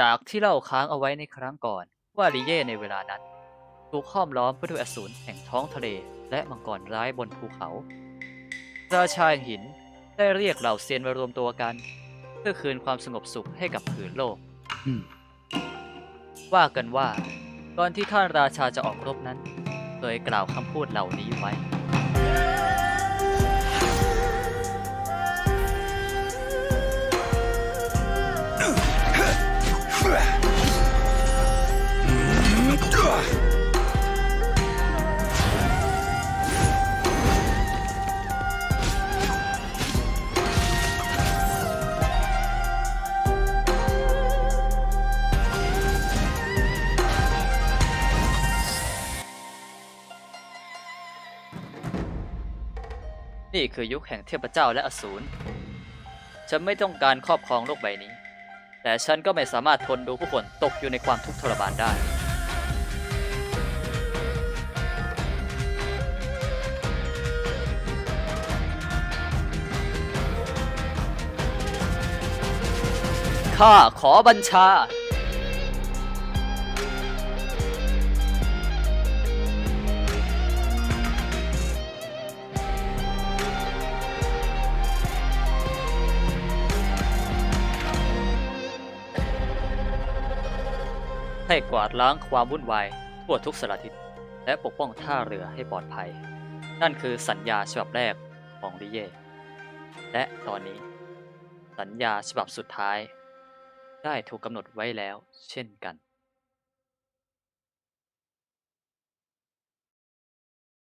จากที่เล่าค้างเอาไว้ในครั้งก่อนว่าลิเย่ในเวลานั้นถูกห้อมล้อมไปด้วยอสูรแห่งท้องทะเลและมังกรร้ายบนภูเขาราชาแห่งหินได้เรียกเหล่าเซียนมารวมตัวกัน เพื่อคืนความสงบสุขให้กับผืนโลกอืมว่ากันว่าก่อนที่ท่านราชาจะออกรบนั้น เคยกล่าวคำพูดเหล่านี้ไว้ นี่คือยุคแห่งเทพเจ้าและอสูร ฉันไม่ต้องการครอบครองโลกใบนี้ แต่ฉันก็ไม่สามารถทนดูผู้คนตกอยู่ในความทุกข์ทรมานได้ข้าขอบัญชา ให้กวาดล้างความวุ่นวายทั่วทุกสารทิศและปกป้องท่าเรือให้ปลอดภัย นั่นคือสัญญาฉบับแรกของลิเย่และตอนนี้ สัญญาฉบับสุดท้าย ได้ถูกกำหนดไว้แล้วเช่นกัน